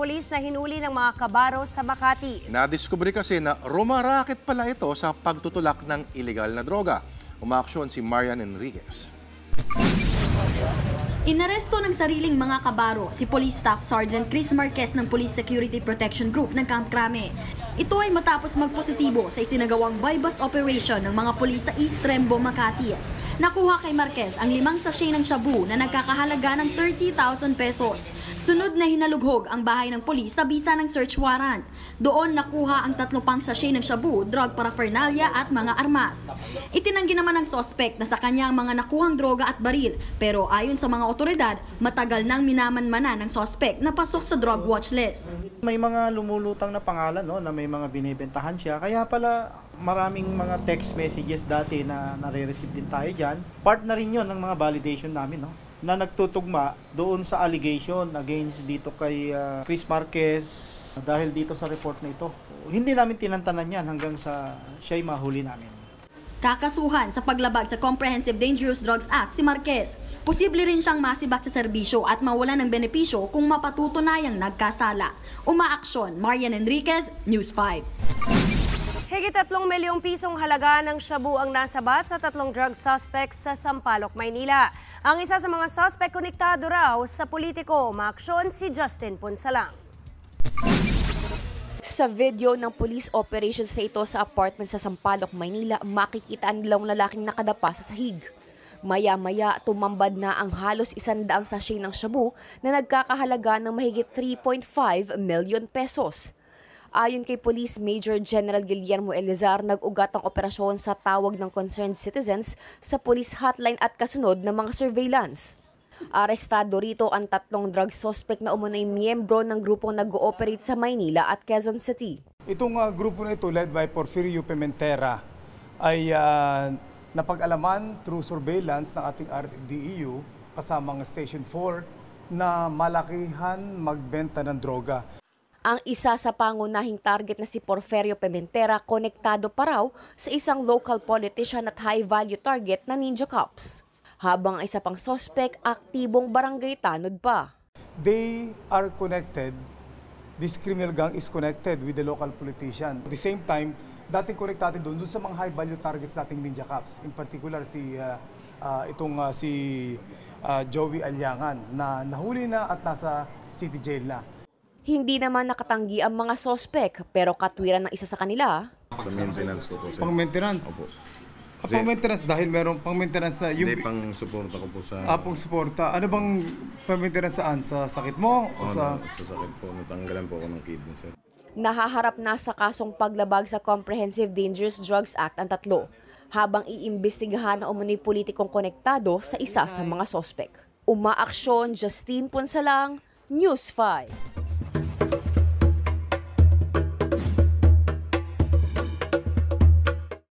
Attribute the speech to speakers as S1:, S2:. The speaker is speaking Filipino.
S1: polis na hinuli ng mga kabaro sa Makati.
S2: Nadiskubre kasi na rumaraket pala ito sa pagtutulak ng illegal na droga. Umaaksyon si Marian Enriquez.
S3: Inaresto ng sariling mga kabaro si Police Staff Sergeant Chris Marquez ng Police Security Protection Group ng Camp Crame. Ito ay matapos magpositibo sa isinagawang buy-bust operation ng mga pulis sa East Trembo, Makati. Nakuha kay Marquez ang limang sachet ng shabu na nagkakahalaga ng 30,000 pesos. Sunod na hinalughog ang bahay ng pulis sa bisa ng search warrant. Doon nakuha ang tatlo pang sachet ng shabu, drug paraphernalia at mga armas. Itinanggi naman ng sospek na sa kanya ang mga nakuhang droga at baril. Pero ayon sa mga otoridad, matagal nang minamanmana ng sospek na pasok sa drug watch list.
S4: May mga lumulutang na pangalan no, na may mga binibentahan siya. Kaya pala maraming mga text messages dati na nare-receive din tayo dyan. Part na rin yon ng mga validation namin. No? na nagtutugma doon sa allegation against dito kay uh, Chris Marquez dahil dito sa report na ito. Hindi namin tinantanan yan hanggang sa siya'y mahuli namin.
S3: Kakasuhan sa paglabag sa Comprehensive Dangerous Drugs Act si Marquez. Posible rin siyang masibat sa serbisyo at mawala ng benepisyo kung mapatutunayang nagkasala. Umaaksyon, Marian Enriquez, News 5.
S1: Higit 3 milyong pisong halaga ng shabu ang nasabat sa tatlong drug suspects sa Sampaloc, Maynila. Ang isa sa mga suspect konektado raw sa politiko, maaksyon si Justin Ponsalang.
S5: Sa video ng police operations na ito sa apartment sa Sampaloc, Maynila, makikita ang dalawang lalaking nakadapa sa sahig. Maya-maya, tumambad na ang halos isandaang sachet ng shabu na nagkakahalaga ng mahigit 3.5 million pesos. Ayon kay Police Major General Guillermo Elizar, nag-ugat ang operasyon sa tawag ng concerned citizens sa police hotline at kasunod ng mga surveillance. Arestado rito ang tatlong drug suspect na umunay miyembro ng grupong nag-ooperate sa Maynila at Quezon City.
S6: Itong uh, grupo na ito led by Porfirio Pimentera ay uh, napag-alaman through surveillance ng ating RDEU kasamang Station 4 na malakihan magbenta ng droga.
S5: Ang isa sa pangunahing target na si Porfirio Pimentera konektado pa raw sa isang local politician at high-value target na Ninja Cops habang ang isa pang sospek aktibong barangay tanod pa.
S6: They are connected, this criminal gang is connected with the local politician. At the same time, dating konektado doon, doon sa mga high value targets nating Ninja Cops. In particular, si, uh, uh, itong uh, si uh, Joey Alyangan na nahuli na at nasa city jail na.
S5: Hindi naman nakatanggi ang mga sospek pero katwiran ng isa sa kanila.
S7: Sa maintenance ko po, sir.
S6: Pang maintenance?
S7: Opo.
S6: Ah, pang maintenance dahil meron pang maintenance sa
S7: Hindi, pang suporta ko po sa...
S6: Ah, pang suporta. Ano bang pang maintenance saan? Sa sakit mo? O
S7: Oh,
S6: sa...
S7: sa... sa sakit po, natanggalan po ako ng kidney, sir.
S5: Nahaharap na sa kasong paglabag sa Comprehensive Dangerous Drugs Act ang tatlo habang iimbestigahan na umano'y politikong konektado sa isa sa mga sospek. Umaaksyon, Justine Ponsalang, News 5.